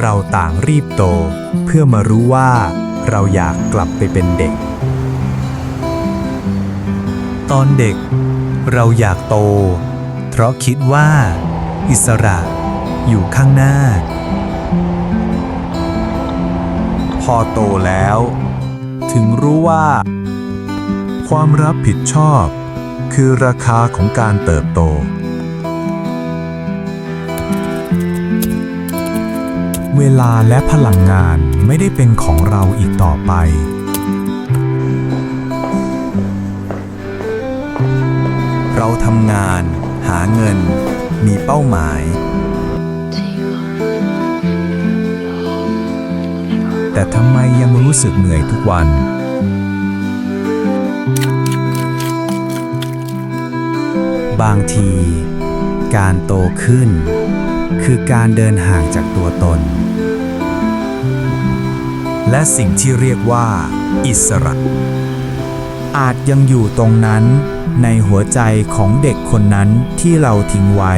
เราต่างรีบโต เพื่อมารู้ว่าเราอยากกลับไปเป็นเด็ก ตอนเด็ก เราอยากโต เพราะคิดว่า อิสระอยู่ข้างหน้า พอโตแล้ว ถึงรู้ว่า ความรับผิดชอบ คือราคาของการเติบโต เวลาและพลังงานไม่ได้เป็นของเราอีกต่อไป เราทำงาน หาเงิน มีเป้าหมาย แต่ทำไมยังรู้สึกเหนื่อยทุกวัน บางที การโตขึ้น คือการเดินห่างจากตัวตน และสิ่งที่เรียกว่า อิสระ อาจยังอยู่ตรงนั้นในหัวใจของเด็กคนนั้นที่เราทิ้งไว้